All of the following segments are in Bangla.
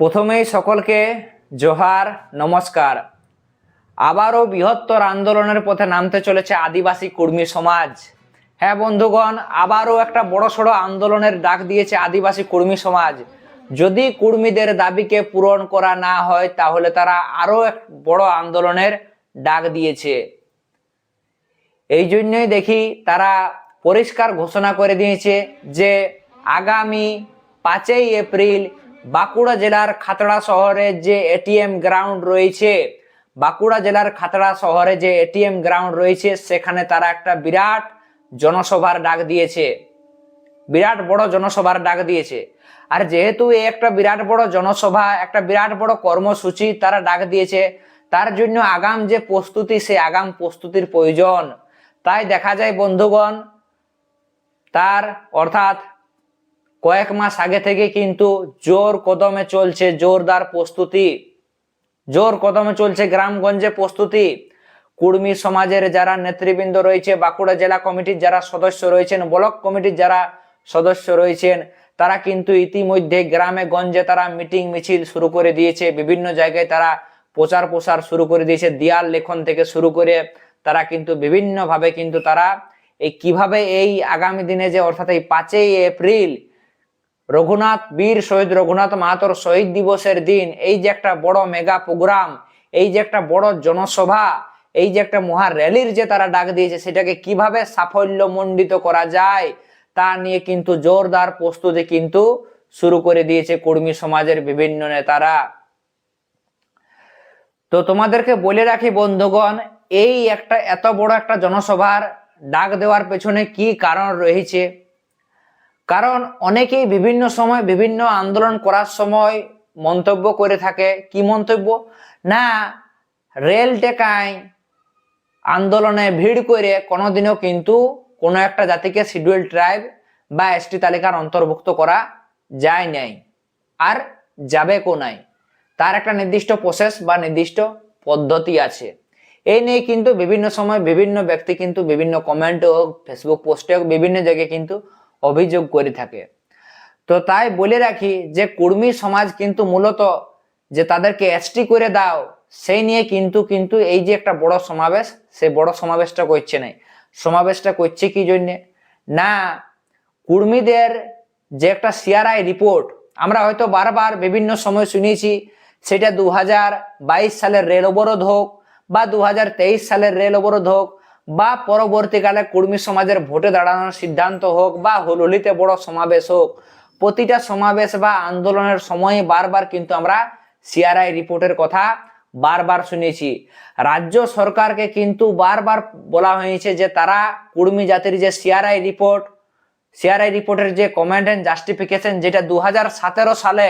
প্রথমেই সকলকে জোহার, নমস্কার। আবারও বৃহত্তর আন্দোলনের পথে নামতে চলেছে আদিবাসী কর্মী সমাজ। হ্যাঁ বন্ধুগণ, আবারও একটা বড় সড়ো আন্দোলনের ডাক দিয়েছে আদিবাসী কর্মী সমাজ। যদি কর্মীদের দাবিকে পূরণ করা না হয়, তাহলে তারা আরও এক বড় আন্দোলনের ডাক দিয়েছে। এই জন্যই দেখি তারা পরিষ্কার ঘোষণা করে দিয়েছে যে, আগামী পাঁচই এপ্রিল বাঁকুড়া জেলার খাতড়া শহরে যে এটিএম গ্রাউন্ড রয়েছে, বাঁকুড়া জেলার খাতড়া শহরে যে এটিএম গ্রাউন্ড রয়েছে, সেখানে তারা একটা বিরাট জনসভার ডাক দিয়েছে। বিরাট বড় জনসভার ডাক দিয়েছে। আর যেহেতু এই একটা বিরাট বড় জনসভা, একটা বিরাট বড় কর্মসূচি তারা ডাক দিয়েছে, তার জন্য আগাম যে প্রস্তুতি, সে আগাম প্রস্তুতির প্রয়োজন। তাই দেখা যায়, বন্ধুগণ, তার অর্থাৎ কয়েক মাস আগে থেকে কিন্তু জোর কদমে চলছে জোরদার প্রস্তুতি। জোর কদমে চলছে গ্রামগঞ্জে প্রস্তুতি। কুর্মী সমাজের যারা নেতৃবৃন্দ রয়েছে, বাঁকুড়া জেলা কমিটির যারা সদস্য রয়েছেন, ব্লক কমিটির যারা সদস্য রয়েছেন, তারা কিন্তু ইতিমধ্যে গ্রামে গঞ্জে তারা মিটিং মিছিল শুরু করে দিয়েছে। বিভিন্ন জায়গায় তারা প্রচার প্রসার শুরু করে দিয়েছে, দেয়াল লেখন থেকে শুরু করে তারা কিন্তু বিভিন্নভাবে কিন্তু তারা এই কীভাবে এই আগামী দিনে যে অর্থাৎ এই পাঁচই এপ্রিল রঘুনাথ, বীর শহীদ রঘুনাথ মাহাতোর শহীদ দিবসের দিন, এই যে একটা বড় মেগা প্রোগ্রাম, এই যে একটা বড় জনসভা, এই যে একটা মহা র্যালির যে তারা ডাক দিয়েছে, সেটাকে কীভাবে সাফল্য মণ্ডিত করা যায়, তা নিয়ে কিন্তু জোরদার প্রস্তুতি কিন্তু শুরু করে দিয়েছে কর্মী সমাজের বিভিন্ন নেতারা। তো তোমাদেরকে বলে রাখি বন্ধুগণ, এই একটা, এত বড় একটা জনসভার ডাক দেওয়ার পেছনে কি কারণ রয়েছে? কারণ অনেকেই বিভিন্ন সময় বিভিন্ন আন্দোলন করার সময় মন্তব্য করে থাকে। কি মন্তব্য? না, রেল টেকায় আন্দোলনে ভিড় করে কোনোদিনও কিন্তু কোনো একটা জাতিকে শিডিউল ট্রাইব বা এসটি তালিকার অন্তর্ভুক্ত করা যায় নাই আর যাবে কো নাই। তার একটা নির্দিষ্ট প্রসেস বা নির্দিষ্ট পদ্ধতি আছে। এই নিয়ে কিন্তু বিভিন্ন সময় বিভিন্ন ব্যক্তি কিন্তু বিভিন্ন কমেন্ট হোক ফেসবুক পোস্টে হোক, বিভিন্ন জায়গায় কিন্তু অভিযোগ করে থাকে। তো তাই বলে রাখি যে কর্মী সমাজ কিন্তু মূলত যে তাদেরকে এসটি করে দাও, সেই নিয়ে কিন্তু কিন্তু এই যে একটা বড় সমাবেশ, সেই বড় সমাবেশটা করছে নাই। সমাবেশটা করছে কি জন্যে? না, কর্মীদের যে একটা সিআরআই রিপোর্ট, আমরা হয়তো বারবার বিভিন্ন সময় শুনেছি, সেটা দু হাজার বাইশ সালের রেল অবরোধ হোক বা দু হাজার তেইশ সালের রেল অবরোধ হোক বা পরবর্তীকালে কর্মী সমাজের ভোটে দাঁড়ানোর সিদ্ধান্ত হোক বা হুলহুলিতে বড় সমাবেশ হোক, প্রতিটা সমাবেশ বা আন্দোলনের সময়ে বারবার কিন্তু আমরা সিআরআই রিপোর্টের কথা বারবার শুনেছি। রাজ্য সরকারকে কিন্তু বারবার বলা হয়েছে যে তারা কর্মী জাতির যে সিআরআই রিপোর্ট, সিআরআই রিপোর্টের যে কমেন্ট অ্যান্ড জাস্টিফিকেশন যেটা দু হাজার সতেরো সালে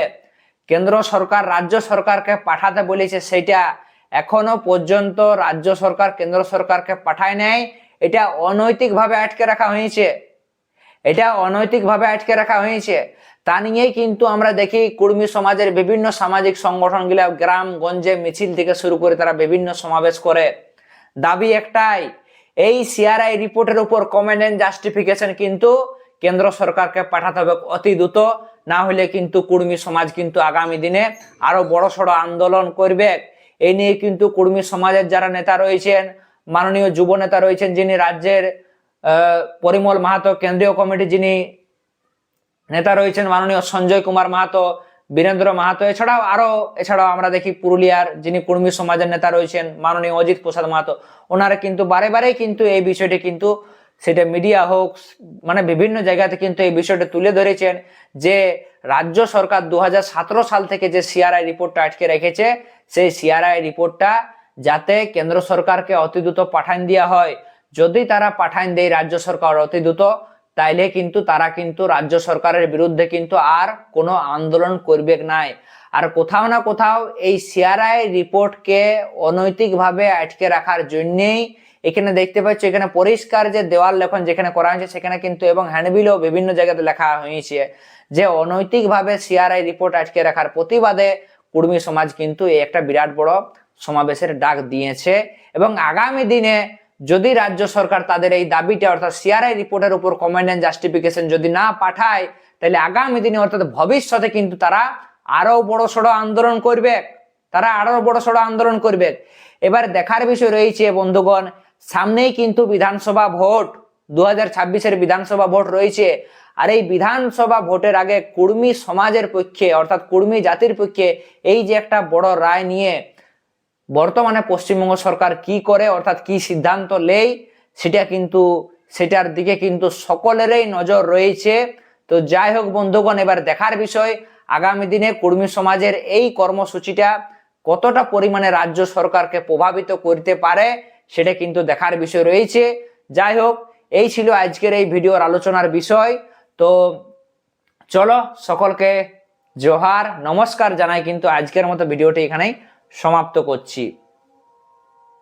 কেন্দ্র সরকার, রাজ্য সরকারকে পাঠাতে বলেছে সেটা এখনও পর্যন্ত রাজ্য সরকার, কেন্দ্র সরকারকে পাঠায় নেয় এটা অনৈতিকভাবে আটকে রাখা হয়েছে। এটা অনৈতিকভাবে আটকে রাখা হয়েছে। তা নিয়েই কিন্তু আমরা দেখি কর্মী সমাজের বিভিন্ন সামাজিক সংগঠনগুলো গ্রাম, গঞ্জে মিছিল থেকে শুরু করে তারা বিভিন্ন সমাবেশ করে। দাবি একটাই, এই সিআরআই রিপোর্টের উপর কমেন্ট এন্ড জাস্টিফিকেশন কিন্তু কেন্দ্র সরকারকে পাঠাতে হবে অতি দ্রুত, না হলে কিন্তু কর্মী সমাজ কিন্তু আগামী দিনে আরও বড় সড়ো আন্দোলন করবে। এই নিয়ে কিন্তু কর্মী সমাজের যারা নেতা রয়েছেন, মাননীয় যুব নেতা রয়েছেন যিনি রাজ্যের পরিমল মাহাতো, কেন্দ্রীয় কমিটি যিনি নেতা রয়েছেন মাননীয় সঞ্জয় কুমার মাহাতো, বীরেন্দ্র মাহাতো, এছাড়াও আরও, এছাড়াও আমরা দেখি পুরুলিয়ার যিনি কর্মী সমাজের নেতা রয়েছেন মাননীয় অজিত প্রসাদ মাহাতো, ওনারা কিন্তু বারে বারে কিন্তু এই বিষয়টি কিন্তু সেটা মিডিয়া হোক মানে বিভিন্ন জায়গাতে কিন্তু এই বিষয়টা তুলে ধরেছেন যে রাজ্য সরকার দু হাজার সতেরো সাল থেকে যে সিআরআই রিপোর্টটা আটকে রেখেছে সেই সিআরআই রিপোর্টটা যাতে কেন্দ্র সরকারকে অতি দ্রুত পাঠান দেওয়া হয়। যদি তারা পাঠান দেয় রাজ্য সরকার অতি দ্রুত তাইলে কিন্তু তারা কিন্তু রাজ্য সরকারের বিরুদ্ধে কিন্তু আর কোনো আন্দোলন করবে নাই। আর কোথাও না কোথাও এই সিআরআই রিপোর্টকে অনৈতিকভাবে আটকে রাখার জন্যেই এখানে দেখতে পাচ্ছ, এখানে পরিষ্কার যে দেওয়াল লেখন যেখানে করা হয়েছে, সেখানে কিন্তু এবং হ্যান্ডবিলও বিভিন্ন জায়গাতে লেখা হয়েছে যে অনৈতিকভাবে সিআরআই রিপোর্ট আটকে রাখার প্রতিবাদে কুর্মী সমাজ কিন্তু এই একটা বিরাট বড় সমাবেশের ডাক দিয়েছে। এবং আগামী দিনে যদি রাজ্য সরকার তাদের এই দাবিটা, অর্থাৎ সিআরআই রিপোর্টের উপর কমেন্ট এন্ড জাস্টিফিকেশন যদি না পাঠায়, তাহলে আগামী দিনে, অর্থাৎ ভবিষ্যতে কিন্তু তারা আরও বড় সড়ো আন্দোলন করবে। তারা আরও বড় সড়ো আন্দোলন করবে। এবার দেখার বিষয় রয়েছে, বন্ধুগণ, সামনেই কিন্তু বিধানসভা ভোট দু হাজার ছাব্বিশের বিধানসভা ভোট রয়েছে। আর এই বিধানসভা ভোটের আগে কুর্মী সমাজের পক্ষে, অর্থাৎ কুর্মী জাতির পক্ষে এই যে একটা বড় রায় নিয়ে বর্তমানে পশ্চিমবঙ্গ সরকার কি করে, অর্থাৎ কি সিদ্ধান্ত নেই সেটা কিন্তু, সেটার দিকে কিন্তু সকলেরই নজর রয়েছে। তো যাই হোক বন্ধুগণ, এবার দেখার বিষয়, আগামী দিনে কর্মী সমাজের এই কর্মসূচিটা কতটা পরিমাণে রাজ্য সরকারকে প্রভাবিত করতে পারে, সেটা কিন্তু দেখার বিষয় রয়েছে। যাই হোক, এই ছিল আজকের এই ভিডিওর আলোচনার বিষয়। তো চলো সকলকে জোহার নমস্কার জানাই কিন্তু আজকের মতো ভিডিওটি এখানেই সমাপ্ত করছি।